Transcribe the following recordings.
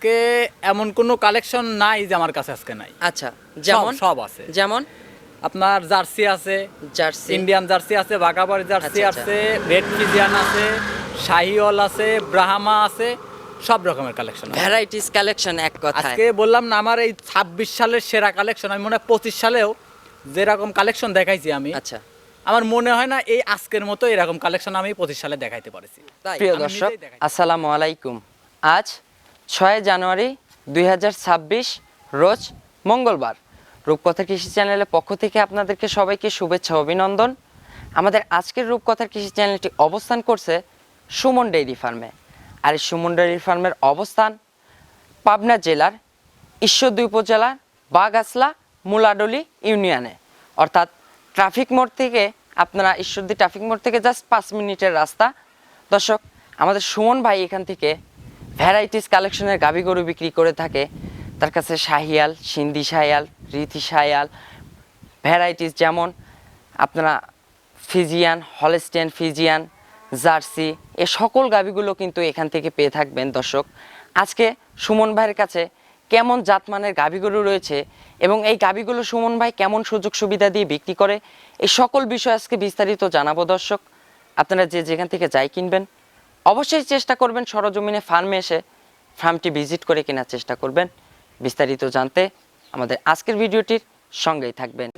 আজকে এমন কোনো কালেকশন নাই যে আমার কাছে আজকে নাই। আচ্ছা যেমন? সব- আছে। যেমন? আপনার জার্সি আছে জার্সি। ইন্ডিয়ান জার্সি আছে বাগাবাড়ি জার্সি আচ্ছা, আচ্ছা। আছে রেড ফিজিয়ান আছে শাহিওয়াল আছে ব্রাহ্মা আছে সব রকমের কালেকশন ভ্যারাইটিস কালেকশন এক কথায়। আজকে বললাম না আমার এই ছাব্বিশ সালের সেরা কালেকশন আমি মনে হয় পঁচিশ সালেও যেরকম কালেকশন দেখাইছি আমি আচ্ছা। আমার মনে হয় না এই আজকের মতো এরকম কালেকশন আমি পঁচিশ সালে দেখাইতে পারছি। তাই? প্রিয় দর্শক, আসসালামু আলাইকুম। আজ ছয় জানুয়ারি দুই হাজার ছাব্বিশ, রোজ মঙ্গলবার। রূপকথা কৃষি চ্যানেলের পক্ষ থেকে আপনাদেরকে সবাইকে শুভেচ্ছা অভিনন্দন। আমাদের আজকের রূপকথার কৃষি চ্যানেলটি অবস্থান করছে সুমন ডেইরি ফার্মে। আর এই সুমন ডেইরি ফার্মের অবস্থান পাবনা জেলার ঈশ্বরদী উপজেলার বাগাসলা মুলাডলি ইউনিয়নে। অর্থাৎ ট্রাফিক মোড় থেকে আপনারা ঈশ্বরদী ট্রাফিক মোড় থেকে জাস্ট পাঁচ মিনিটের রাস্তা। দর্শক, আমাদের সুমন ভাই এখান থেকে ভ্যারাইটিস কালেকশনের গাভী গরু বিক্রি করে থাকে। তার কাছে শাহিয়াল, সিন্ধি শাহিয়াল, রীতি শাহিয়াল, ভ্যারাইটিস যেমন আপনারা ফিজিয়ান, হলেস্টেন ফিজিয়ান, জার্সি, এ সকল গাভীগুলো কিন্তু এখান থেকে পেয়ে থাকবেন দর্শক। আজকে সুমন ভাইয়ের কাছে কেমন জাতমানের গাভীগুলো রয়েছে এবং এই গাভীগুলো সুমন ভাই কেমন সুযোগ সুবিধা দিয়ে বিক্রি করে, এই সকল বিষয় আজকে বিস্তারিত জানাব দর্শক। আপনারা যে যেখান থেকে যাই কিনবেন অবশ্যই চেষ্টা করবেন সরজমিনে ফার্মে এসে ফার্মটি ভিজিট করে কেনার চেষ্টা করবেন। বিস্তারিত জানতে আমাদের আজকের ভিডিওটির সঙ্গেই থাকবেন।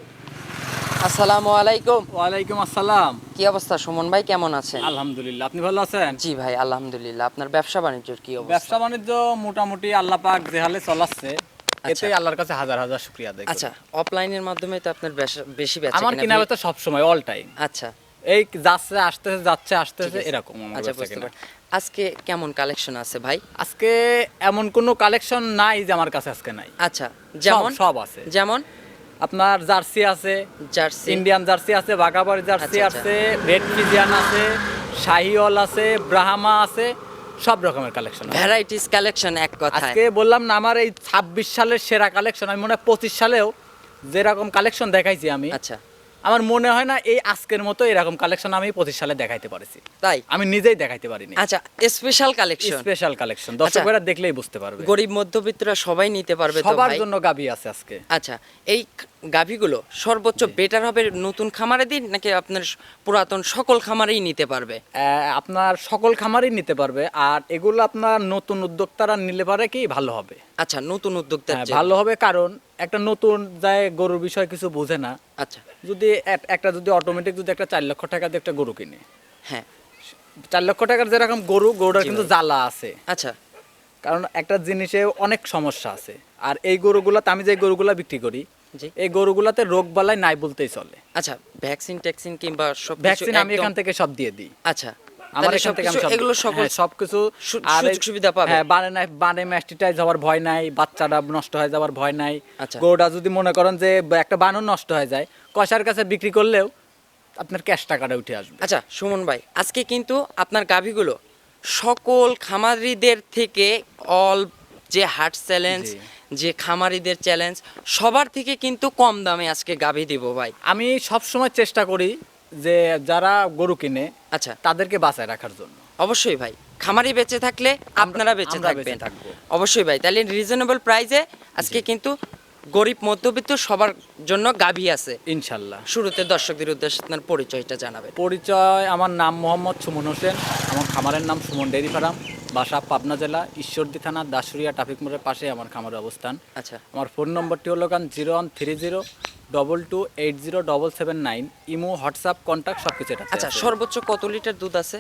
আসসালামু আলাইকুম। ওয়ালাইকুম আসসালাম। কি অবস্থা? সুমন ভাই কেমন আছেন? আলহামদুলিল্লাহ আপনি ভালো আছেন? জি ভাই আলহামদুলিল্লাহ। আপনার ব্যবসা বাণিজ্যের কি অবস্থা? ব্যবসা বাণিজ্য মোটামুটি আল্লাহ পাক যে হালে চলাচ্ছে এতে আচ্ছা। আল্লাহর কাছে হাজার হাজার শুক্রিয়া করি। আচ্ছা অফলাইনের মাধ্যমে তো আপনার বেশ- বেচা আমার কেনা বেচা সব সময় অল টাইম আচ্ছা। এই যাচ্ছে আসতেছে যাচ্ছে আসতেছে এরকম আচ্ছা বুঝতে পারি আজকে কেমন কালেকশন আছে ভাই? আজকে এমন কোনো কালেকশন নাই যে আমার কাছে আজকে নাই। আচ্ছা যেমন? সব আছে। যেমন? আপনার জার্সি আছে জার্সি। ইন্ডিয়ান জার্সি আছে বাগাবাড়ি জার্সি আচ্ছা, আচ্ছা। আছে রেড ফিজিয়ান আছে শাহিওয়াল আছে ব্রাহ্মা আছে সব রকমের কালেকশন ভ্যারাইটিস কালেকশন এক কথা আজকে বললাম না আমার এই ছাব্বিশ সালের সেরা কালেকশন আমি মনে হয় পঁচিশ সালেও যেরকম কালেকশন দেখাইছি আমি আচ্ছা। আমার মনে হয় না এই আজকের মতো এরকম কালেকশন আমি পঁচিশ সালে দেখাইতে পারছি। তাই? আমি নিজেই দেখাইতে পারিনি। আচ্ছা স্পেশাল কালেকশন স্পেশাল কালেকশন দর্শকরা দেখলেই বুঝতে পারবে। গরিব মধ্যবিত্তরা সবাই নিতে পারবে তো সবার জন্য গাবি আছে আজকে। আচ্ছা এই গাভীগুলো সর্বোচ্চ বেটার হবে নতুন খামারে দিন নাকি আপনার পুরাতন সকল খামারেই নিতে পারবে? আপনার সকল খামারেই নিতে পারবে আর এগুলো আপনার নতুন উদ্যোক্তারা নিলে পারে কি ভালো হবে। আচ্ছা নতুন উদ্যোক্তা হ্যাঁ, ভালো হবে কারণ একটা নতুন যায় গরুর বিষয় কিছু বোঝে না। আচ্ছা। যদি একটা যদি অটোমেটিক যদি একটা চার লক্ষ টাকা দিয়ে একটা গরু কিনে। হ্যাঁ। চার লক্ষ টাকার যেরকম গরু গরুটার কিন্তু জ্বালা আছে। আচ্ছা। কারণ একটা জিনিসে অনেক সমস্যা আছে। আর এই গরুগুলাতে আমি যে গরুগুলা বিক্রি করি এই গরুগুলাতে রোগ বালাই নাই বলতেই চলে। আচ্ছা ভ্যাকসিন ট্যাক্সিন কিংবা সব ভ্যাকসিন আমি এখান থেকে সব দিয়ে দিই। আচ্ছা আমার এখান থেকে আমি এগুলো সকল হ্যাঁ, সবকিছু আর সুবিধা পাবে। হ্যাঁ বানে নাই বানে ম্যাস্টিটাইজ হওয়ার ভয় নাই বাচ্চাটা নষ্ট হয়ে যাওয়ার ভয় নাই। আচ্ছা। গরুটা যদি মনে করেন যে একটা বানর নষ্ট হয়ে যায় কষার কাছে বিক্রি করলেও আপনার ক্যাশ টাকাটা উঠে আসবে। আচ্ছা সুমন ভাই আজকে কিন্তু আপনার গাভীগুলো সকল খামারিদের থেকে অল যে হার্ট চ্যালেঞ্জ যে খামারিদের চ্যালেঞ্জ সবার থেকে কিন্তু কম দামে আজকে গাভী দিব ভাই। আমি সব সময় চেষ্টা করি যে যারা গরু কিনে আচ্ছা। তাদেরকে বাঁচায় রাখার জন্য। অবশ্যই ভাই। খামারি বেঁচে থাকলে আপনারা বেঁচে থাকবেন। অবশ্যই ভাই। তাহলে রিজনেবল প্রাইসে আজকে কিন্তু গরিব মধ্যবিত্ত সবার জন্য গাভী আছে। ইনশাল্লাহ। শুরুতে দর্শকদের উদ্দেশ্যে আপনার পরিচয়টা জানাবে পরিচয় আমার নাম মোহাম্মদ সুমন হোসেন আমার খামারের নাম সুমন ডেরি ফার্ম বাসা পাবনা জেলা ঈশ্বরদী থানা দাসুরিয়া ট্রাফিক মোড়ের পাশে আমার খামারের অবস্থান। আচ্ছা। আমার ফোন নম্বরটি হলো গান zero one three zero double two eight zero double seven nine imo WhatsApp contact সব কিছু এটা আচ্ছা সর্বোচ্চ কত লিটার দুধ আছে?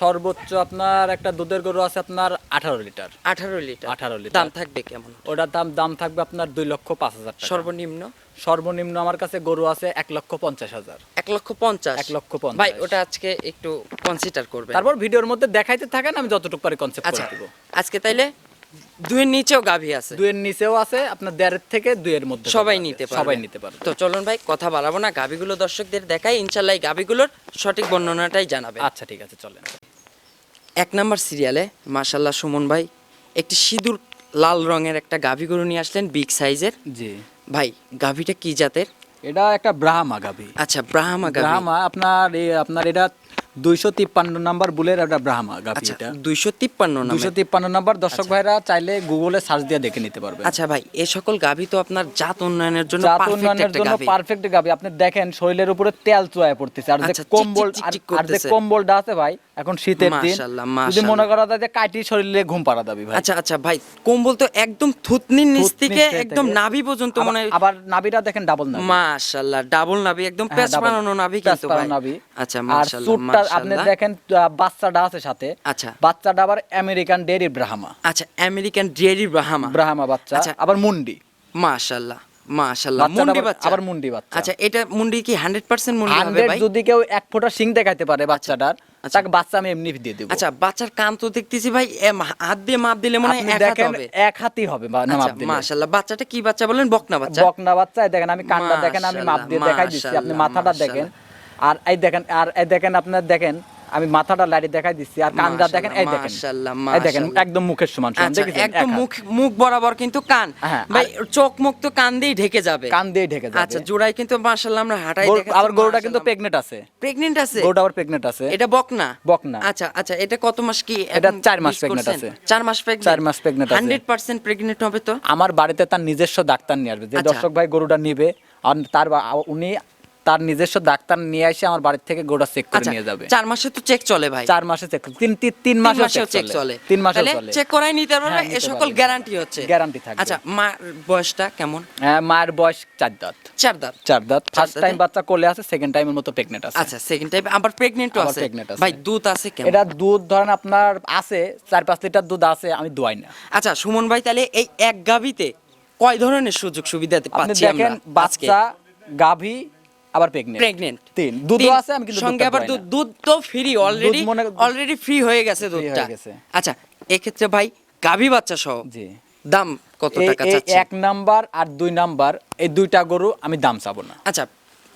সর্বোচ্চ আপনার একটা দুধের গরু আছে আপনার আঠারো লিটার। আঠারো লিটার। 18 লিটার। দাম থাকবে কেমন? ওটার দাম দাম থাকবে আপনার দুই লক্ষ পাঁচ হাজার সর্বনিম্ন? সর্বনিম্ন আমার কাছে গরু আছে এক লক্ষ পঞ্চাশ হাজার। এক লক্ষ পঞ্চাশ? এক লক্ষ পঞ্চাশ। ভাই ওটা আজকে একটু কনসিডার করবে তারপর ভিডিওর মধ্যে দেখাইতে থাকেন আমি যতটুকু পারি কনসেপ্ট আচ্ছা করে দিব। আজকে তাইলে দুইয়ের নিচেও গাভী আছে। দুইয়ের নিচেও আছে আপনার দেড়ের থেকে দুইয়ের মধ্যে সবাই নিতে পারবে। সবাই নিতে পারবে। তো চলুন ভাই কথা বাড়াবো না গাভীগুলো দর্শকদের দেখাই ইনশাল্লাহ গাভীগুলোর সঠিক বর্ণনাটাই জানাবে আচ্ছা ঠিক আছে চলেন। এক নাম্বার সিরিয়ালে মাশাল্লাহ সুমন ভাই একটি সিঁদুর লাল রঙের একটা গাভী গরু নিয়ে আসলেন বিগ সাইজের। জি। ভাই গাভীটা কি জাতের? এটা একটা ব্রাহ্মা গাভি। আচ্ছা ব্রাহ্মা গাভী। ব্রাহ্মা আপনার আপনার এটা দুইশো তিপ্পান্ন নাম্বার বুলের একটা ব্রাহ্মা গাভি আচ্ছা এটা দুইশো তিপ্পান্ন দুইশো তিপ্পান্ন নাম্বার দর্শক ভাইরা চাইলে গুগলে সার্চ দিয়ে দেখে নিতে পারবে। আচ্ছা ভাই এ সকল গাভী তো আপনার জাত উন্নয়নের জন্য জাত উন্নয়নের জন্য পারফেক্ট গাভি। আপনি দেখেন শরীরের উপরে তেল চুয়ায় পড়তেছে। আর যে আচ্ছা, কম্বল আর- যে কম্বলটা আছে ভাই এখন শীতের দিন। যদি মনে করা যায় যে কাটি শরীরে ঘুম পাড়া দাবি ভাই। আচ্ছা আচ্ছা ভাই কম্বল তো একদম থুতনির নিচ থেকে একদম নাভি পর্যন্ত মনে আবার নাভিটা দেখেন ডাবল নাভি। মাশাআল্লাহ ডাবল নাভি একদম হ্যাঁ, পেঁচ বানানো নাভি কিন্তু ভাই। নাভি। আচ্ছা আর সুটটা আপনি দেখেন বাচ্চাটা আছে সাথে। আচ্ছা। বাচ্চাটা আবার আমেরিকান ডেরি ব্রাহ্মা। আচ্ছা আমেরিকান ডেয়ারি ব্রাহ্মা। ব্রাহ্মা বাচ্চা আচ্ছা। আবার মুন্ডি। মাশাআল্লাহ মাশাআল্লাহ মুন্ডি বাচ্চা। আবার মুন্ডি বাচ্চা। আচ্ছা এটা মুন্ডি কি 100% মুন্ডি হবে ভাই? যদি কেউ এক ফোঁটা সিং দেখাইতে পারে বাচ্চাটার আচ্ছা। তাকে বাচ্চা আমি এমনি দিয়ে দেবো। আচ্ছা বাচ্চার কান তো দেখতেছি ভাই হাত দিয়ে মাপ দিলে মনে হয় এক হাত দেখেন হবে। এক হাতই হবে আচ্ছা মাপ দিলে। মাশাআল্লাহ। বাচ্চাটা কি বাচ্চা বলেন? বকনা বাচ্চা। বকনা বাচ্চা দেখেন আমি কানটা দেখেন আমি মাপ দিয়ে দেখাই দিচ্ছি। আপনি মাথাটা দেখেন। আর এই দেখেন আর এই দেখেন আপনার দেখেন আমি মাথাটা লাড়ি দেখাই দিচ্ছি আর কানটা দেখেন এই দেখেন। মাশাআল্লাহ, এই দেখেন একদম মুখের সমান সমান আচ্ছা দেখেছেন? একদম মুখ মুখ বরাবর কিন্তু কান। হ্যাঁ, ভাই চোখ মুখ তো কান দিয়েই ঢেকে যাবে। কান দিয়ে ঢেকে যাবে। আচ্ছা জোড়াই কিন্তু মাশাআল্লাহ আমরা হাঁটাই দেখাচ্ছি আবার গরুটা কিন্তু প্রেগনেন্ট আছে। প্রেগন্যান্ট আছে? গরুটা আবার প্রেগনেন্ট আছে। এটা বকনা? বকনা। আচ্ছা আচ্ছা এটা কত মাস কি এটা এখন চার মাস use pregnant করছেন? আছে। চার মাস প্রেগন্যান্ট চার মাস pregnant আছে। 100% প্রেগন্যান্ট হবে তো? আমার বাড়িতে তার নিজস্ব ডাক্তার নিয়ে আসবে। যে আচ্ছা। দর্শক ভাই গরুটা নিবে আর তার উনি তার নিজস্ব ডাক্তার নিয়ে এসে আমার বাড়ির থেকে গরুটা চেক করে আচ্ছা নিয়ে যাবে। চার মাসে তো চেক চলে ভাই। চার মাসে চেক তিন তিন মাসেও মাসেও চেক চলে। তিন মাসেও চলে। চেক করাই নিতে পারবে হ্যাঁ, এ সকল গ্যারান্টি হচ্ছে। Guarantee থাকবে। আচ্ছা মার বয়সটা কেমন? হ্যাঁ মায়ের বয়স চার দাঁত। চার দাঁত। চার দাঁত। ফার্স্ট টাইম বাচ্চা কোলে আছে সেকেন্ড টাইমের মতো প্রেগনেন্ট আছে। আচ্ছা সেকেন্ড টাইপ আবার প্রেগনেন্টও আছে। ভাই দুধ আছে কেমন? এটা দুধ ধরেন আপনার আছে চার পাঁচ লিটার দুধ আছে আমি দোয়াই না। আচ্ছা সুমন ভাই তাহলে এই এক গাবিতে কয় ধরনের সুযোগ সুবিধা আপনি পাচ্ছি দেখেন আমরা বাচ্চা গাভী আবার প্রেগনেন্ট প্রেগনেন্ট তিন। দুধও আছে আমি কিন্তু সঙ্গে আবার দুধ দুধ তো ফ্রি অলরেডি অলরেডি ফ্রি হয়ে গেছে দুধটা। আচ্ছা এক্ষেত্রে ভাই গাভী বাচ্চা সহ জি। দাম কত টাকা এক নাম্বার আর দুই নাম্বার এই দুইটা গরু আমি দাম চাবো না। আচ্ছা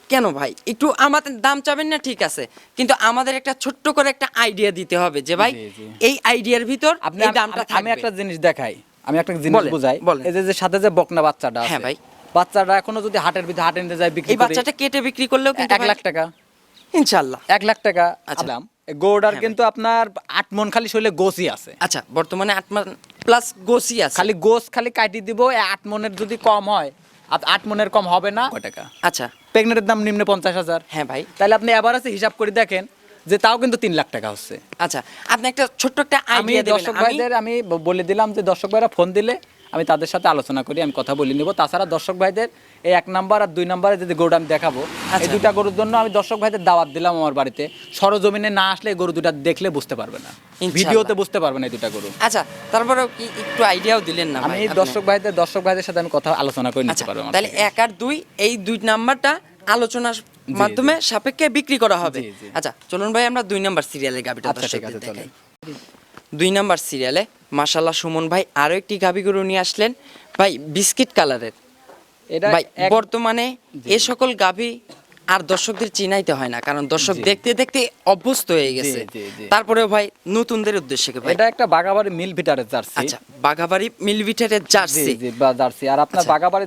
কেন ভাই? একটু আমাদের দাম চাবেন না? ঠিক আছে। কিন্তু আমাদের একটা ছোট্ট করে একটা আইডিয়া দিতে হবে যে ভাই। এই আইডিয়ার ভিতর আপনি দামটা আমি- একটা জিনিস দেখাই। আমি একটা জিনিস বুঝাই। এই যে যে সাথে যে বকনা বাচ্চাটা আছে হ্যাঁ ভাই। বাচ্চাটা এখনও যদি হাটের ভিতরে হাটে নিতে যায় বিক্রি এই বাচ্চাটা কেটে বিক্রি করলেও কিন্তু এক লাখ টাকা। ইনশাআল্লাহ। এক লাখ টাকা আচ্ছা। গৌড়ার হ্যাঁ কিন্তু আপনার আট মন খালি শরীরে গোসই আছে। আচ্ছা বর্তমানে আট মাস প্লাস গোসি আছে। খালি গোস খালি কাটি দিব আট মনের যদি কম হয় আট- মনের কম হবে না। টাকা? আচ্ছা। প্রেগনেন্টের দাম নিম্নে পঞ্চাশ হাজার। হ্যাঁ ভাই। তাহলে আপনি এবার আছে হিসাব করে দেখেন যে তাও কিন্তু তিন লাখ টাকা হচ্ছে। আচ্ছা আপনি একটা ছোট্ট একটা আমি আইডিয়া দেবেন। দর্শক ভাইদের আমি বলে দিলাম যে দর্শক ভাইরা ফোন দিলে আমি তাদের সাথে আলোচনা করি আমি কথা বলে নিব। তাছাড়া দর্শক ভাইদের এই এক নাম্বার আর দুই নাম্বারে যদি গরুটা আমি দেখাবো এই আচ্ছা। দুটা গরুর জন্য আমি দর্শক ভাইদের দাওয়াত দিলাম আমার বাড়িতে। সরজমিনে না আসলে এই গরু দুটা দেখলে বুঝতে পারবে না। ভিডিওতে বুঝতে পারবে না এই দুটা গরু। আচ্ছা তারপরেও কি একটু আইডিয়াও দিলেন না আমি দর্শক ভাইদের দর্শক ভাইদের সাথে আমি কথা আলোচনা করে নিতে আচ্ছা পারব তাহলে এক আর দুই এই দুই নাম্বারটা আলোচনার মাধ্যমে সাপেক্ষে বিক্রি করা হবে। আচ্ছা চলুন ভাই আমরা দুই নাম্বার সিরিয়ালের গাবিটা আচ্ছা, ঠিক আছে, দেখাই। দুই নাম্বার সিরিয়ালে মাশাল্লাহ সুমন ভাই আরও একটি গাভী গরু নিয়ে আসলেন। ভাই বিস্কিট কালারের। এটা ভাই বর্তমানে এ সকল গাভী আর দর্শকদের চিনাইতে হয় না কারণ দর্শক দেখতে দেখতে অভ্যস্ত হয়ে গেছে। তারপরেও ভাই নতুনদের উদ্দেশ্যে এটা একটা বাগাবাড়ি মিল ভিটারের জার্সি। আচ্ছা। বাঘাবাড়ি মিলভিটারের জার্সি জার্সি আর আপনার আচ্ছা। বাগাবাড়ি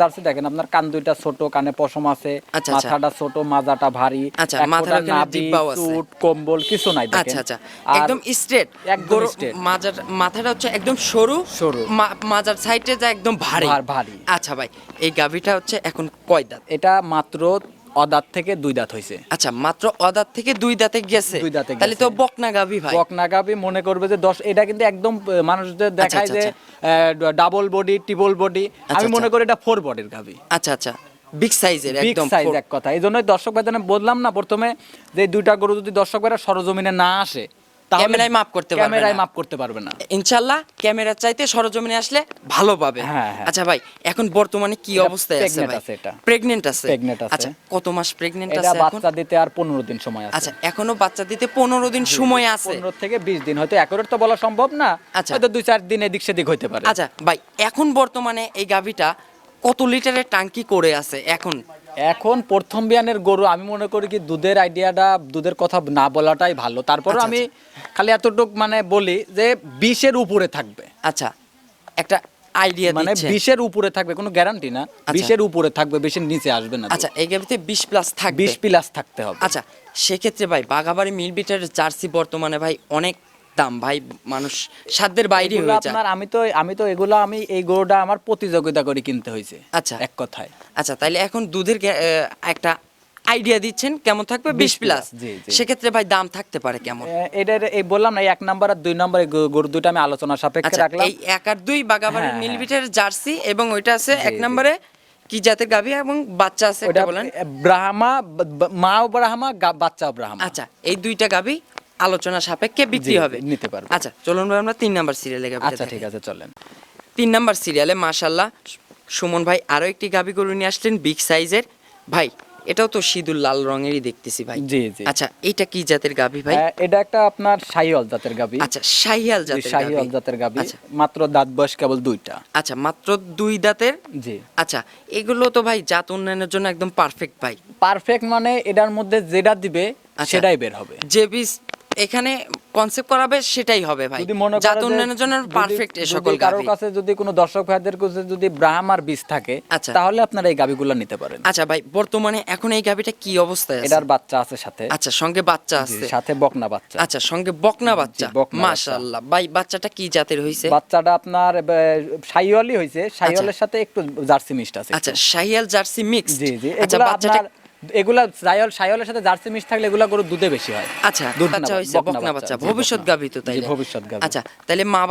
জার্সি দেখেন আপনার কান দুইটা ছোট কানে পশম আছে আচ্ছা, আচ্ছা। মাথাটা ছোট মাজাটা ভারী আচ্ছা, মাথার নাভি, চুট কম্বল কিছু নাই আচ্ছা আচ্ছা একদম স্ট্রেট একদম। মাজার মাথাটা হচ্ছে একদম সরু সরু। মাজার সাইডে যা একদম ভারী ভার- ভারী। আচ্ছা ভাই এই গাভিটা হচ্ছে এখন কয় দাঁত এটা মাত্র অদাঁত থেকে দুই দাঁত হয়েছে আচ্ছা মাত্র অদাত থেকে দুই দাঁতে গেছে দুই দাঁতে তাহলে তো বকনা গাভি ভাই। বকনা গাবি মনে করবে যে দশ এটা কিন্তু একদম মানুষদের দেখায় আচ্ছা, যে ডাবল বডি ট্রিপল বডি। আমি আচ্ছা, মনে আচ্ছা। করি এটা ফোর বডির গাবি আচ্ছা আচ্ছা। বিগ সাইজের বিগ একদম সাইজ এক কথা। এই জন্যই দর্শক ভাই বললাম না প্রথমে যে দুইটা গরু যদি দর্শক ভাইরা সরজমিনে না আসে ক্যামেরায় মাপ করতে পারবে ক্যামেরায় মাপ করতে পারবে না। ইনশাল্লাহ ক্যামেরার চাইতে সরজমিনে আসলে ভালো পাবে। হ্যাঁ, হ্যাঁ। আচ্ছা ভাই এখন বর্তমানে কি অবস্থায় আছে ভাই। প্রেগনেন্ট আছে? Pregnant আছে। আচ্ছা কত মাস প্রেগনেন্ট আছে এখন? বাচ্চা দিতে আর পনেরো দিন সময় আছে। আচ্ছা এখনও বাচ্চা দিতে পনেরো দিন সময় আছে। পনেরো থেকে বিশ দিন হয়তো একরের তো বলা সম্ভব না আচ্ছা। হয়তো দুই চার দিন এদিক সেদিক হইতে পারে। আচ্ছা ভাই এখন বর্তমানে এই গাভিটা কত লিটারের টাঙ্কি করে আছে এখন? এখন প্রথম বিয়ানের গরু আমি মনে করি কি দুধের আইডিয়াটা দুধের কথা না বলাটাই ভালো। তারপরে আচ্ছা, আমি খালি এতটুক মানে বলি যে বিশের উপরে থাকবে। আচ্ছা একটা আইডিয়া মানে বিশের উপরে থাকবে কোনো গ্যারান্টি না। আচ্ছা। বিশের উপরে থাকবে বিশের নিচে আসবে না আচ্ছা এই গাভিতে বিশ প্লাস থাকবে। বিশ প্লাস থাকতে হবে। আচ্ছা সেক্ষেত্রে ভাই বাঘাবাড়ি মিল বিটার জার্সি বর্তমানে ভাই অনেক দাম ভাই মানুষ সাধ্যের বাইরে হয়ে যায় আপনার আমি তো আমি তো এগুলো আমি এই গরুটা আমার প্রতিযোগিতা করে কিনতে হয়েছে। আচ্ছা। এক কথায়। আচ্ছা তাইলে এখন দুধের একটা আইডিয়া দিচ্ছেন কেমন থাকবে? বিশ প্লাস। সেক্ষেত্রে ভাই দাম থাকতে পারে কেমন? এটা এই বললাম না এক নাম্বার আর দুই নাম্বার গরু- দুইটা আমি আলোচনা সাপেক্ষে আচ্ছা রাখলাম। এই এক আর দুই বাগাবাড়ির হ্যাঁ, হ্যাঁ। জার্সি এবং ওইটা আছে এক নম্বরে কি জাতের গাভী এবং বাচ্চা আছে একটা বলেন। ব্রাহ্মা মা ব্রাহ্মা বাচ্চা ব্রাহ্মা। আচ্ছা এই দুইটা গাভী আলোচনা সাপেক্ষে বিক্রি হবে। নিতে পারবে। আচ্ছা চলুন ভাই আমরা তিন নাম্বার সিরিয়ালে গাভী আচ্ছা ঠিক আছে চলেন। তিন নাম্বার সিরিয়ালে মাশাল্লাহ সুমন ভাই আরও একটি গাভী গরু নিয়ে আসলেন বিগ সাইজের ভাই এটাও তো সিঁদুর লাল রঙেরই দেখতেছি ভাই। জি, জি। আচ্ছা এইটা কি জাতের গাভী ভাই? এটা একটা আপনার শাহিওয়াল জাতের গাবি। আচ্ছা শাহিয়াল জাতের শাহিওয়াল গাভী জাতের গাবি। আচ্ছা। মাত্র দাঁত বয়স কেবল দুইটা। আচ্ছা মাত্র দুই দাঁতের? জি। আচ্ছা এগুলো তো ভাই জাত উন্নয়নের জন্য একদম পারফেক্ট ভাই। পারফেক্ট মানে এটার মধ্যে যেটা দিবে আচ্ছা। সেটাই বের হবে। যে বীজ এখানে কনসেপ্ট করাবে সেটাই হবে ভাই। যদি মনে জাত উন্নয়নের জন্য পারফেক্ট এ যদি সকল কারোর কাছে যদি কোনো দর্শক ভাইদের কাছে যদি ব্রাহ্মার বীজ থাকে আচ্ছা। তাহলে আপনারা এই গাবিগুলো নিতে পারেন। আচ্ছা ভাই বর্তমানে এখন এই গাভীটা কি অবস্থায় আছে? এটার বাচ্চা আছে সাথে। আচ্ছা সঙ্গে বাচ্চা আছে। সাথে বকনা বাচ্চা। আচ্ছা সঙ্গে বকনা বাচ্চা। মাশাআল্লাহ। ভাই বাচ্চাটা কি জাতের হইছে? বাচ্চাটা আপনার সাইওয়ালই হয়েছে সাইওয়ালের সাথে একটু জার্সি মিক্সড আছে আচ্ছা শাহিয়াল জার্সি মিক্স জি জি। আচ্ছা বাচ্চাটা এগুলা সাইওয়াল সাইওয়ালের সাথে জার্সি মিক্স থাকলে এগুলা গরু দুধে বেশি হয় আচ্ছা দুধ বাচ্চা হইছে বকনা বাচ্চা, ভবিষ্যৎ। গাভী তো তাই ভবিষ্যৎ গাভী। আচ্ছা তাহলে মা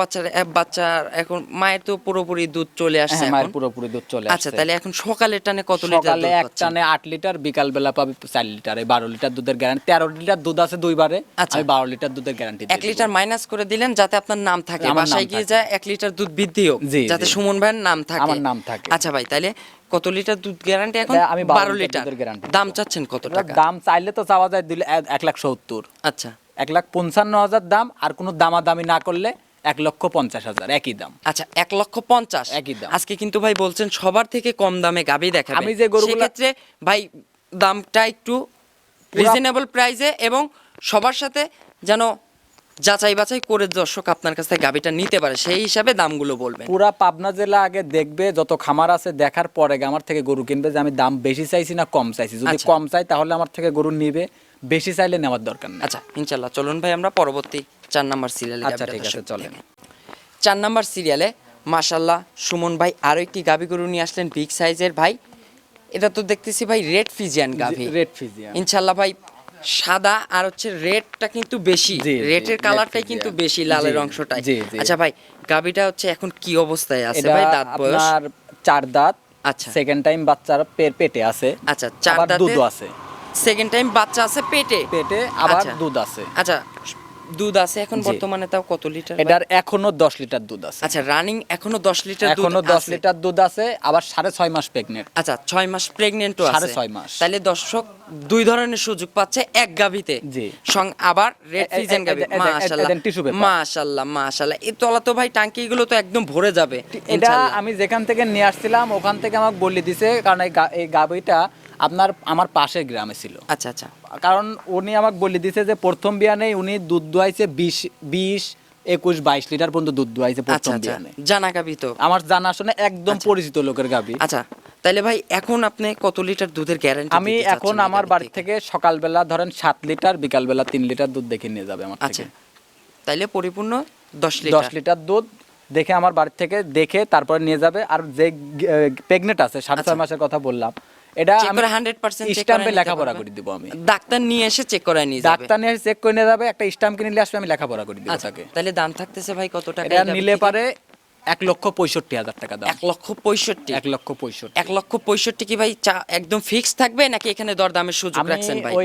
বাচ্চার এখন মায়ের তো পুরোপুরি দুধ চলে আসছে হ্যাঁ মায়ের পুরোপুরি দুধ চলে আচ্ছা তাহলে এখন সকালের টানে কত লিটার সকালে এক? টানে আট লিটার বিকাল বেলা পাবে চার লিটার এই বারো লিটার দুধের গ্যারান্টি তেরো লিটার দুধ আছে দুইবারে আচ্ছা। আমি বারো লিটার দুধের গ্যারান্টি এক লিটার মাইনাস করে দিলেন যাতে আপনার নাম থাকে বাসায় গিয়ে যায় এক লিটার দুধ বৃদ্ধি হোক যাতে সুমন ভাইয়ের নাম থাকে আমার নাম থাকে। আচ্ছা ভাই তাহলে কত লিটার দুধ গ্যারান্টি এখন? আমি বারো লিটার guarantee দাম। চাচ্ছেন কত টাকা? দাম চাইলে তো চাওয়া যায় দিলে এক- লাখ সত্তর। আচ্ছা। এক লাখ পঞ্চান্ন হাজার দাম আর কোনো দামাদামি না করলে এক লক্ষ পঞ্চাশ হাজার একই দাম। আচ্ছা এক লক্ষ পঞ্চাশ। একই দাম। আজকে কিন্তু ভাই বলছেন সবার থেকে কম দামে গাবি দেখাবেন আমি যে গরু ক্ষেত্রে ভাই দামটা একটু রিজনেবল প্রাইসে এবং সবার সাথে যেন যাচাই বাছাই করে দর্শক আপনার কাছ থেকে গাবিটা নিতে পারে সেই হিসাবে দামগুলো বলবেন। পুরা পাবনা জেলা আগে দেখবে যত খামার আছে দেখার পরে আমার থেকে গরু কিনবে যে আমি দাম বেশি চাইছি না কম চাইছি। যদি আচ্ছা। কম চাই তাহলে আমার থেকে গরু নিবে বেশি চাইলে নেওয়ার দরকার নেই। আচ্ছা ইনশাল্লাহ চলুন ভাই আমরা পরবর্তী চার নাম্বার সিরিয়ালে আচ্ছা, ঠিক আছে, চলেন। চার নাম্বার সিরিয়ালে মাশাল্লাহ সুমন ভাই আরও একটি গাবি গরু নিয়ে আসলেন বিগ সাইজের ভাই। এটা তো দেখতেছি ভাই রেড ফিজিয়ান গাভি রেড ফিজিয়ান ইনশাল্লাহ ভাই সাদা আর হচ্ছে রেডটা কিন্তু বেশি। রেডের কালারটাই কিন্তু বেশি লালের অংশটাই। আচ্ছা ভাই গাবিটা হচ্ছে এখন কি অবস্থায় আছে ভাই? দাঁত বয়স? আপনার চার দাঁত আচ্ছা। সেকেন্ড টাইম বাচ্চার পেট পেটে আছে। আচ্ছা চার দাঁত দুধ আছে। সেকেন্ড টাইম বাচ্চা আছে পেটে? পেটে আবার আচ্ছা। দুধ আছে। আচ্ছা দুধ আছে এখন বর্তমানে তাও কত লিটার এটার এখনও দশ লিটার দুধ আছে। আচ্ছা রানিং এখনও দশ লিটার দুধ এখনও দশ আছে। লিটার দুধ আছে আবার সাড়ে ছয় মাস প্রেগনেন্ট আচ্ছা মাস আছে। মাস। তাহলে দর্শক দুই ধরনের সুযোগ পাচ্ছে এক গাভিতে। জি। সং- আবার রেড এ- মাশাআল্লাহ মাশাআল্লাহ মাশাআল্লাহ এই তলা তো ভাই টাঙ্কি গুলো তো একদম ভরে যাবে। এটা আমি যেখান থেকে নিয়ে আসছিলাম ওখান থেকে আমাকে বলে দিছে কারণ এই গা- এই গাবিটা আপনার আমার পাশের গ্রামে ছিল। আচ্ছা আচ্ছা। কারণ উনি আমাকে বলে দিছে যে প্রথম বিয়ানে উনি দুধ দোয়াইছে বিশ বিশ একুশ বাইশ লিটার পর্যন্ত দুধ দোয়াইছে আচ্ছা প্রথম আচ্ছা। বিয়ানে জানা গাভি তো। আমার জানা শুনে একদম পরিচিত লোকের গাবি আচ্ছা তাইলে ভাই এখন আপনি কত লিটার দুধের গ্যারান্টি আমি এখন আমার বাড়ি থেকে সকালবেলা ধরেন সাত লিটার বিকালবেলা তিন লিটার দুধ দেখে নিয়ে যাবে আমার আচ্ছা। তাইলে পরিপূর্ণ দশ লিটার দশ লিটার। দুধ দেখে আমার বাড়ি থেকে দেখে তারপরে নিয়ে যাবে। আর যে প্রেগনেন্ট আছে সাড়ে আচ্ছা। ছয় মাসের কথা বললাম এটা আমি 100% চেক স্টাম্পে করে নিতে লেখাপড়া করে দিব আমি। ডাক্তার নিয়ে এসে চেক করায় নিয়ে যাবে। ডাক্তার নিয়ে চেক করে যাবে একটা স্ট্যাম্প কিনে নিলে আসবে আমি লেখাপড়া করে দিব আচ্ছা তাকে। তাহলে দাম থাকতেছে ভাই কত টাকা? এটা নিলে পারে এক লক্ষ পঁয়ষট্টি হাজার টাকা দাম। এক লক্ষ পঁয়ষট্টি? এক লক্ষ পঁয়ষট্টি। এক লক্ষ পঁয়ষট্টি কি ভাই একদম ফিক্স থাকবে নাকি এখানে দরদামের সুযোগ রাখছেন ভাই?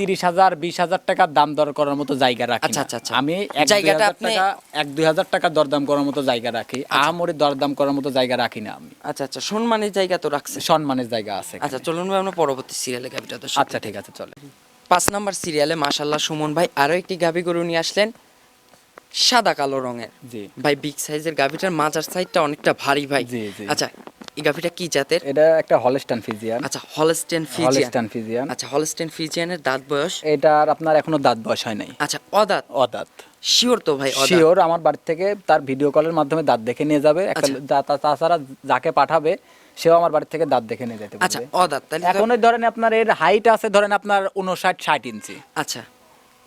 তিরিশ হাজার বিশ হাজার টাকার দাম দর করার মতো জায়গা রাখি আচ্ছা, আচ্ছা, আচ্ছা। আমি এক জায়গাটা আপনি- টাকা এক দুই হাজার টাকা দরদাম করার মতো জায়গা রাখি। আহামরি দরদাম করার মতো জায়গা রাখি না আমি। আচ্ছা আচ্ছা। সম্মানের জায়গা তো রাখছে। সম্মানের জায়গা আছে আচ্ছা চলুন ভাই আমরা পরবর্তী সিরিয়ালে গাভিটা তো আচ্ছা ঠিক আছে চলে পাঁচ নাম্বার সিরিয়ালে মাশাল্লাহ সুমন ভাই আরও একটি গাভি গরু নিয়ে আসলেন। সাদা কালো রঙের। ভাই বিগ সাইজের গাভিটার মাজার সাইডটা অনেকটা ভারী ভাই। আচ্ছা এই গাভিটা কি জাতের? এটা একটা হলস্টান ফিজিয়ান। আচ্ছা হলস্টেন ফিজিয়ান। Holstein Friesian. আচ্ছা হলস্টেন ফিজিয়ানের দাঁত বয়স? এটার আপনার এখনও দাঁত বয়স হয় নাই। আচ্ছা অদাঁত? অদাঁত। শিওর তো ভাই শিওর আমার বাড়ি থেকে তার ভিডিও কলের মাধ্যমে দাঁত দেখে নিয়ে যাবে। একটা আচ্ছা। তাছাড়া যাকে পাঠাবে সেও আমার বাড়ি থেকে দাঁত দেখে নিয়ে যেতে আচ্ছা অদাঁত তাহলে এখন ধরেন আপনার এর হাইট আছে ধরেন আপনার উনষাট ষাট ইঞ্চি। আচ্ছা।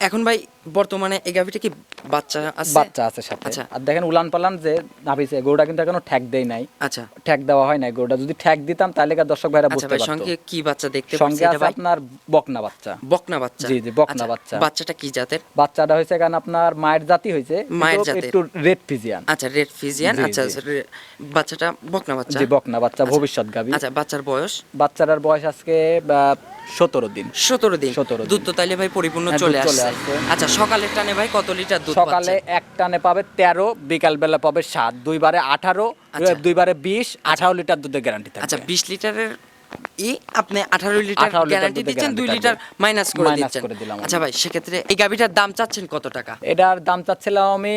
এখন ভাই বর্তমানে এই গাভিটা কি বাচ্চা আছে? বাচ্চা আছে সাথে। আচ্ছা। আর দেখেন উলান পালান যে নাভিছে গরুটা কিন্তু এখনও ঠ্যাক দেয় নাই। আচ্ছা। ঠ্যাক দেওয়া হয় নাই গরুটা। যদি ঠ্যাক দিতাম তাহলে কি দর্শক ভাইরা আচ্ছা বুঝতে পারতো। সঙ্গে কি বাচ্চা দেখতে সঙ্গে এটা আছে ভাই? আপনার বকনা বাচ্চা। বকনা বাচ্চা। জি, জি, বকনা আচ্ছা, বাচ্চা। বাচ্চাটা কি জাতের? বাচ্চাটা হয়েছে কারণ আপনার মায়ের জাতি হয়েছে মায়ের জাতের। একটু রেড ফিজিয়ান। আচ্ছা রেড ফিজিয়ান। আচ্ছা বাচ্চাটা বকনা বাচ্চা। জি বকনা বাচ্চা ভবিষ্যৎ গাবি আচ্ছা বাচ্চার বয়স? বাচ্চাটার বয়স আজকে সতেরো দিন। সতেরো দিন। 17 দিন। দুধ তো তাইলে ভাই পরিপূর্ণ হ্যাঁ, চলে আসছে। আচ্ছা সকালের টানে ভাই কত লিটার দুধ সকালে এক টানে পাবে তেরো বিকাল বেলা পাবে সাত দুইবারে আঠারো আচ্ছা। দুইবারে বিশ আঠারো লিটার দুধের গ্যারান্টি আচ্ছা থাকবে বিশ লিটারের ই আপনি আঠারো লিটার 18 লিটার গ্যারান্টি দিচ্ছেন দুই লিটার মাইনাস করে দিচ্ছেন। আচ্ছা ভাই সেক্ষেত্রে এই গাভিটার দাম চাচ্ছেন কত টাকা? এটার দাম চাচ্ছিলাম আমি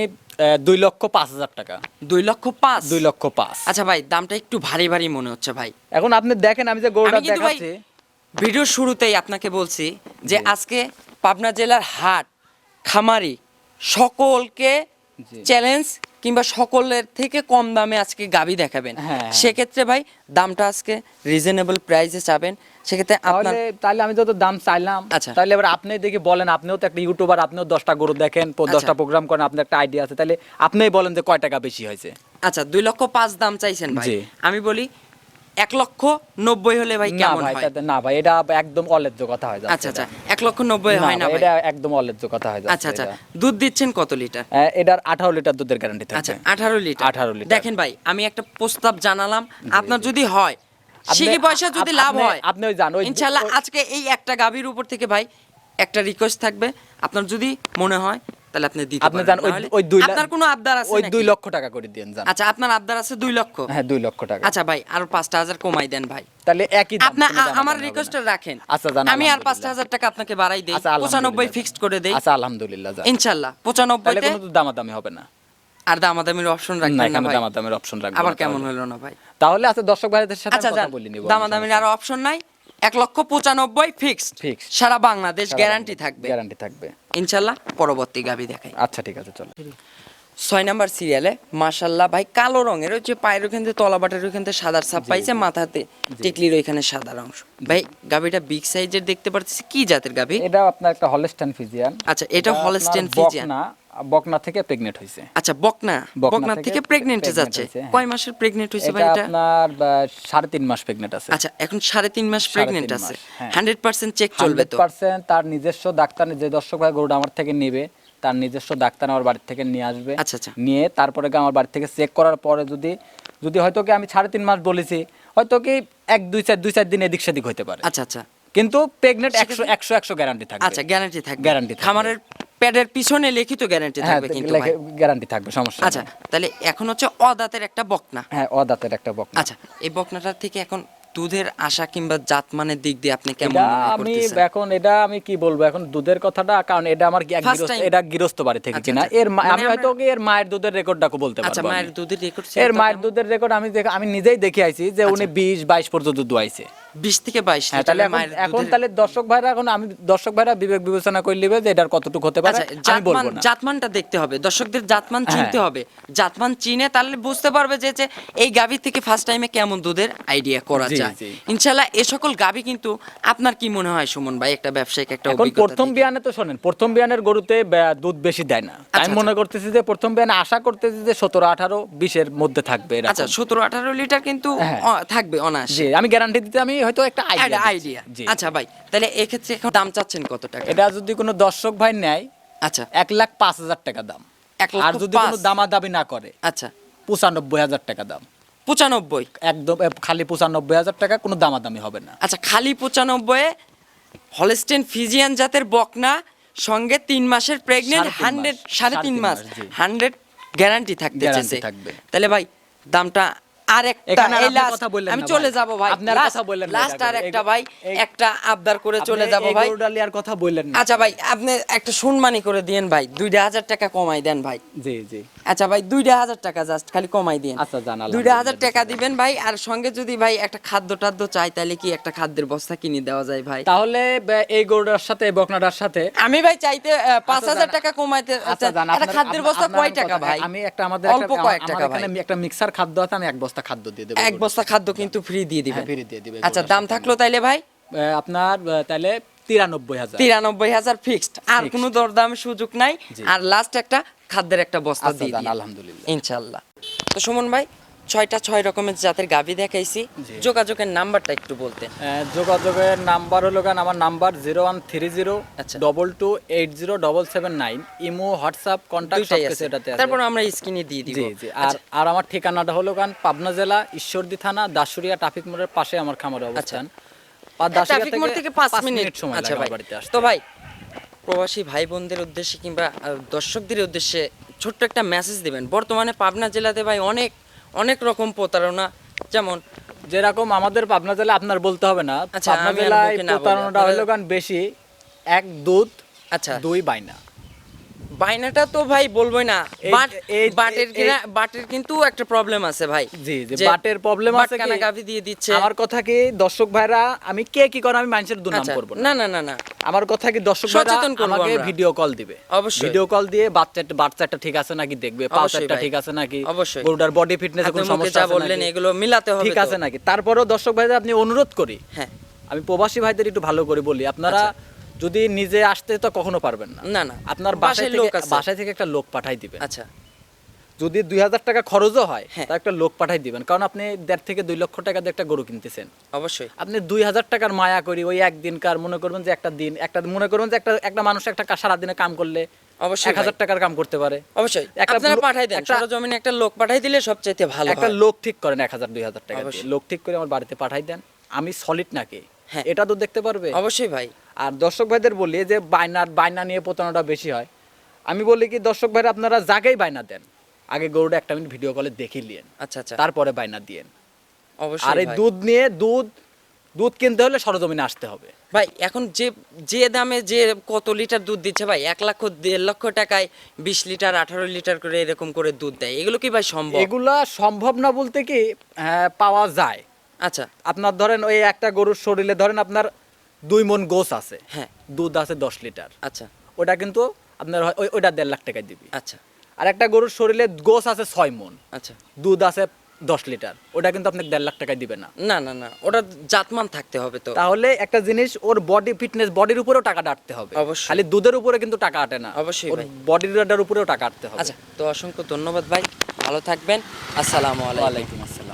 দুই লক্ষ পাঁচ হাজার টাকা। দুই লক্ষ পাঁচ? দুই লক্ষ পাঁচ। আচ্ছা ভাই দামটা একটু ভারী ভারী মনে হচ্ছে ভাই। এখন আপনি দেখেন আমি যে গরুটা দেখাচ্ছি। ভিডিওর শুরুতেই আপনাকে বলছি যে আজকে পাবনা জেলার হাট খামারি সকলকে চ্যালেঞ্জ কিংবা সকলের থেকে কম দামে আজকে গাবি দেখাবেন। হ্যাঁ। সেক্ষেত্রে ভাই দামটা আজকে রিজনেবল প্রাইসে চাবেন। সেক্ষেত্রে আপনার তাহলে আমি যত দাম চাইলাম আচ্ছা। তাহলে এবার আপনি দেখি বলেন আপনিও তো একটা ইউটিউবার আপনিও দশটা গরু দেখেন দশটা আচ্ছা। প্রোগ্রাম করেন আপনার একটা আইডিয়া আছে। তাহলে আপনিই বলেন যে কয় টাকা বেশি হয়েছে। আচ্ছা দুই লক্ষ পাঁচ দাম চাইছেন ভাই। আমি বলি এক লক্ষ নব্বই হলে ভাই কেমন হয়? না ভাই এটা একদম অলেজ্জ কথা হয়ে আচ্ছা আচ্ছা এক লক্ষ নব্বই হয় না এটা একদম অলেজ্জ কথা হয়ে আচ্ছা আচ্ছা দুধ দিচ্ছেন কত লিটার? এটার আঠারো লিটার দুধের গ্যারান্টি আচ্ছা আঠারো লিটার। 18 লিটার। দেখেন ভাই আমি একটা প্রস্তাব জানালাম আপনার যদি হয় আপনি- পয়সা যদি লাভ হয় আপনি ওই যান, ইনশাল্লাহ আজকে এই একটা গাভীর উপর থেকে ভাই একটা রিকোয়েস্ট থাকবে। আপনার যদি মনে হয় তাহলে আপনি দিতে আপনি জান ওই দুই আপনার কোনো আবদার আছে ওই দুই লক্ষ টাকা করে দিন জান। আচ্ছা আপনার আবদার আছে দুই লক্ষ? হ্যাঁ দুই লক্ষ টাকা। আচ্ছা ভাই আরও পাঁচটা হাজার কমাই দেন ভাই। তাহলে একই আমার। রিকোয়েস্টটা রাখেন। আচ্ছা, জান, আমি আর পাঁচটা হাজার টাকা আপনাকে বাড়াই দিই। আচ্ছা, পঁচানব্বই ফিক্সড করে দেই। আচ্ছা আলহামদুলিল্লাহ ইনশাল্লাহ তাহলে কোনো দামাদামি হবে না। আর দামাদামির অপশন রাখবেন না ভাই। দামাদামির অপশন রাখব আবার কেমন হলো না ভাই? তাহলে আছে দর্শক ভাইদের সাথে আচ্ছা কথা বলে নিব দামাদামির আর অপশন নাই। এক লক্ষ পঁচানব্বই ফিক্সড সারা বাংলাদেশ গ্যারান্টি থাকবে। গ্যারান্টি থাকবে। ইনশাল্লাহ পরবর্তী গাবি দেখাই। আচ্ছা ঠিক আছে চলো। ছয় নাম্বার সিরিয়ালে মাশাল্লাহ ভাই কালো রঙের ওই যে পায়ের ওখান থেকে তলাবাটের ওখান থেকে সাদার ছাপ পাইছে মাথাতে টিকলির ওইখানে সাদার অংশ ভাই গাভীটা বিগ সাইজের দেখতে পাচ্ছি কি জাতের গাভী এটা আপনার একটা হলস্টেন ফিজিয়ান আচ্ছা এটা হলস্টেন ফিজিয়ান বকনা বকনা থেকে প্রেগনেন্ট হয়েছে আচ্ছা বকনা? বকনা থেকে প্রেগনেন্টে যাচ্ছে। হ্যাঁ। কয় মাসের প্রেগনেন্ট হয়েছে ভাই এটা আপনার বা, সাড়ে তিন মাস প্রেগনেন্ট আছে। আচ্ছা এখন সাড়ে তিন মাস প্রেগনেন্ট আছে। মাস, হ্যাঁ। হান্ড্রেড পার্সেন্ট চেক চলবে তো? পার্সেন্ট তার নিজস্ব ডাক্তার যে দর্শক ভাই গরুটা আমার থেকে নেবে তার নিজস্ব ডাক্তার আমার বাড়ি থেকে নিয়ে আসবে। আচ্ছা, আচ্ছা। নিয়ে তারপরে আমার বাড়ি থেকে চেক করার পরে যদি যদি হয়তো কি আমি সাড়ে তিন মাস বলেছি হয়তো কি এক দুই চার দুই চার দিন এদিক সেদিক হইতে পারে। আচ্ছা আচ্ছা। কিন্তু প্রেগনেন্ট একশো একশো একশো গ্যারান্টি থাকবে। আচ্ছা গ্যারান্টি থাকবে। থাকবে। খামারের প্যাডের পিছনে লিখিত গ্যারান্টি থাকবে কিন্তু ভাই। গ্যারান্টি থাকবে সমস্যা আচ্ছা তাহলে এখন হচ্ছে অদাতের একটা বকনা। হ্যাঁ অদাতের একটা বকনা। আচ্ছা এই বকনাটার থেকে এখন দুধের আশা কিংবা জাতমানের দিক দিয়ে আপনি কেমন মনে আমি এখন এটা আমি কি বলব? এখন দুধের কথাটা কারণ এটা আমার এটা গৃহস্থ বাড়ি থেকে আচ্ছা, কিনা। আচ্ছা। এর মানে আমি হয়তো কি এর মায়ের দুধের রেকর্ডটা বলতে পারব আচ্ছা মায়ের। দুধের রেকর্ড এর মায়ের দুধের রেকর্ড আমি দেখ- আমি নিজেই দেখে আইছি যে আচ্ছা। উনি বিশ বাইশ পর্যন্ত দুধ দুয়াইছে বিশ থেকে বাইশ হ্যাঁ তাহলে এখন তাহলে দর্শক ভাইরা এখন আমি দর্শক ভাইরা বিবেক বিবেচনা করে নিবে যে এটার কতটুকু হতে পারে আচ্ছা আমি বলব না। জাতমানটা দেখতে হবে। দর্শকদের জাতমান হ্যাঁ। চিনতে হবে। জাতমান চিনে তাহলে বুঝতে পারবে যে এই গাভী থেকে ফার্স্ট টাইমে কেমন দুধের আইডিয়া করা যায়। জি। ইনশাল্লাহ এ সকল গাভী কিন্তু আপনার কি মনে হয় সুমন ভাই একটা ব্যবসায়িক একটা অভিজ্ঞতা প্রথম বিয়ানে তো শোনেন প্রথম বিয়ানের গরুতে দুধ বেশি দেয় না। আমি আচ্ছা, মনে করতেছি যে প্রথম বিয়ানে আশা করতেছি যে সতেরো আঠারো বিশের মধ্যে থাকবে আচ্ছা সতেরো আঠারো লিটার কিন্তু হ্যাঁ। থাকবে অনায়াস। জি আমি গ্যারান্টি দিতে আমি হয়তো একটা আইডিয়া আইডিয়া আচ্ছা ভাই তাহলে এক্ষেত্রে এখন দাম চাচ্ছেন কত টাকা? এটা যদি কোনো দর্শক ভাই নেয় আচ্ছা। এক লাখ পাঁচ হাজার টাকা দাম। এক আর যদি কোনো দামা দাবি না করে আচ্ছা। পঁচানব্বই হাজার টাকা দাম। পঁচানব্বই? একদম খালি পঁচানব্বই হাজার টাকা কোনো দামাদামি হবে না। আচ্ছা খালি পঁচানব্বই হলস্টেন ফিজিয়ান জাতের বকনা সঙ্গে তিন মাসের প্রেগনেন্ট হান্ড্রেড সাড়ে তিন মাস হান্ড্রেড গ্যারান্টি চেয়েছে। থাকবে। তাহলে ভাই দামটা আর একটা এখানে আর এই আপনি last, কথা বললেন আমি চলে যাব ভাই। আপনার কথা বললেন না আর একটা ভাই একটা আবদার করে চলে যাব ভাই। গরুটা লিয়ার কথা বললেন আচ্ছা ভাই আপনি একটা সম্মানী করে দিয়েন ভাই। দুইটা হাজার টাকা কমাই দেন ভাই। জি জি। আচ্ছা ভাই দুইটা হাজার টাকা জাস্ট খালি কমাই দিন আচ্ছা, জান, দুইটা টাকা দিবেন ভাই আর সঙ্গে যদি ভাই একটা খাদ্য টাদ্য চাই তাহলে কি একটা খাদ্যের বস্তা কিনে দেওয়া যায় ভাই? তাহলে এই গরুটার সাথে বকনাটার সাথে আমি ভাই চাইতে আহ, পাঁচ আচ্ছা, হাজার টাকা কমাইতে আচ্ছা খাদ্যের বস্তা কয় টাকা ভাই? আমি একটা আমাদের অল্প একটা- কয়েক টাকা ভাই। একটা মিক্সার খাদ্য আছে আমি এক বস্তা খাদ্য দিয়ে দেবো এক বস্তা খাদ্য কিন্তু ফ্রি দিয়ে দিবেন। ফ্রি দিয়ে দিবে আচ্ছা দাম থাকল তাইলে ভাই? আপনার তাইলে তাহলে তিরানব্বই হাজার। তিরানব্বই হাজার ফিক্সড আর কোনো দরদাম সুযোগ নাই। আর লাস্ট একটা খাদ্যের একটা বস্তা আচ্ছা দিয়ে দিন আলহামদুলিল্লাহ। ইনশাল্লাহ তো সুমন ভাই ছয়টা ছয় রকমের জাতের গাভি দেখাইছি। যোগাযোগের নাম্বারটা একটু বলতেন। আহ, যোগাযোগের নাম্বার হলো গান আমার number zero one three zero আচ্ছা। Double two eight zero double seven nine imo WhatsApp contact আছে। এটাতে তারপর আমরা স্ক্রিনে দিয়ে দিব। জি জি। আর আর আমার ঠিকানাটা হলো গান পাবনা জেলা ঈশ্বরদী থানা দাসুরিয়া ট্রাফিক মোড়ের পাশে আমার খামারের অবস্থান। ট্রাফিক মোড় থেকে পাঁচ মিনিট। সময় আচ্ছা ভাই। তো ভাই প্রবাসী ভাই বোনদের উদ্দেশ্যে কিংবা দর্শকদের উদ্দেশ্যে ছোট্ট একটা মেসেজ দিবেন। বর্তমানে পাবনা জেলাতে ভাই অনেক অনেক রকম প্রতারণা। যেমন যেরকম আমাদের পাবনা জেলা আপনার বলতে হবে না। আচ্ছা, পাবনা জেলায় প্রতারণাটা হলো গান বেশি এক দুধ আচ্ছা। দুই বাইনা বাইনাটা তো ভাই বলবোই না বাট বাটের বাটের কিন্তু একটা প্রবলেম আছে ভাই। জি জি বাটের প্রবলেম আছে কি? বাটখানা গাভি দিয়ে দিচ্ছে। আমার কথা কি দর্শক ভাইরা আমি কে কি করে আমি মানুষের দুনাম আচ্ছা, করব না। না না না আমার কথা কি দর্শক ভাইরা সচেতন করব আমাকে ভিডিও কল দিবে। অবশ্যই। ভিডিও কল দিয়ে বাচ্চাটা বাচ্চাটা ঠিক আছে নাকি দেখবে পাউচারটা ঠিক আছে নাকি অবশ্যই। গরুটার বডি ফিটনেস কোনো সমস্যা আছে বললেন এগুলো মিলাতে হবে ঠিক আছে নাকি? তারপরেও দর্শক ভাইদের আপনি অনুরোধ করি। হ্যাঁ। আমি প্রবাসী ভাইদের একটু ভালো করে বলি। আপনারা যদি নিজে আসতে তো কখনো পারবেন না। না, না। আপনার বাসায় লোক। বাসায় থেকে একটা লোক পাঠাই দিবেন। আচ্ছা। যদি দুই হাজার টাকা খরচও হয় হ্যাঁ। তা একটা লোক পাঠাই দিবেন। কারণ আপনি দেড় থেকে দুই লক্ষ টাকা দিয়ে একটা গরু কিনতেছেন। অবশ্যই। আপনি দুই হাজার টাকার মায়া করি ওই একদিনকার মনে করবেন যে একটা দিন একটা মনে করবেন যে একটা একটা মানুষ একটা সারাদিনে কাম করলে অবশ্যই এক হাজার। টাকার কাম করতে পারে। অবশ্যই। একটা আপনারা পাঠাই দেন। সরজমিনে একটা লোক পাঠাই দিলে সবচাইতে ভালো একটা লোক ঠিক করেন এক হাজার দুই হাজার টাকা লোক ঠিক করে আমার বাড়িতে পাঠাই দেন। আমি সলিড নাকি? হ্যাঁ। এটা তো দেখতে পারবে? অবশ্যই ভাই। আর দর্শক ভাইদের বলি যে বায়নার বায়না নিয়ে প্রতারণাটা বেশি হয়। আমি বলি কি দর্শক ভাইরা আপনারা যাকেই বায়না দেন। আগে গরুটা একটা মিনিট ভিডিও কলে দেখে নিয়েন। আচ্ছা আচ্ছা। তারপরে বায়না দিয়েন। অবশ্যই আর এই দুধ নিয়ে দুধ দুধ কিনতে হলে সরজমিনে আসতে হবে। ভাই এখন যে যে দামে যে কত লিটার দুধ দিচ্ছে ভাই এক লক্ষ দেড় লক্ষ টাকায় বিশ লিটার আঠারো লিটার করে এরকম করে দুধ দেয়। এগুলো কি ভাই সম্ভব? এগুলা সম্ভব না বলতে কি হ্যাঁ, পাওয়া যায়। আচ্ছা। আপনার ধরেন ওই একটা গরুর শরীরে ধরেন আপনার দুই মন গোস আছে। হ্যাঁ। দুধ আছে দশ লিটার। আচ্ছা। ওটা কিন্তু আপনার ওই- ওইটা দেড় লাখ টাকায় দিবি। আচ্ছা। আর একটা গরুর শরীরে গোস আছে ছয় মন আচ্ছা। দুধ আছে দশ লিটার। ওটা কিন্তু আপনাকে দেড় লাখ টাকায় দিবে না। না না না ওটা জাতমান থাকতে হবে তো। তাহলে একটা জিনিস ওর বডি ফিটনেস বডির উপরেও টাকাটা আটতে হবে। অবশ্যই। খালি দুধের উপরে কিন্তু টাকা আটে না। অবশ্যই ভাই। বডির উপরেও টাকা আটতে হবে। আচ্ছা তো অসংখ্য ধন্যবাদ ভাই। ভালো থাকবেন। আসসালামু আলাইকুম। ওয়ালাইকুম আসসালাম।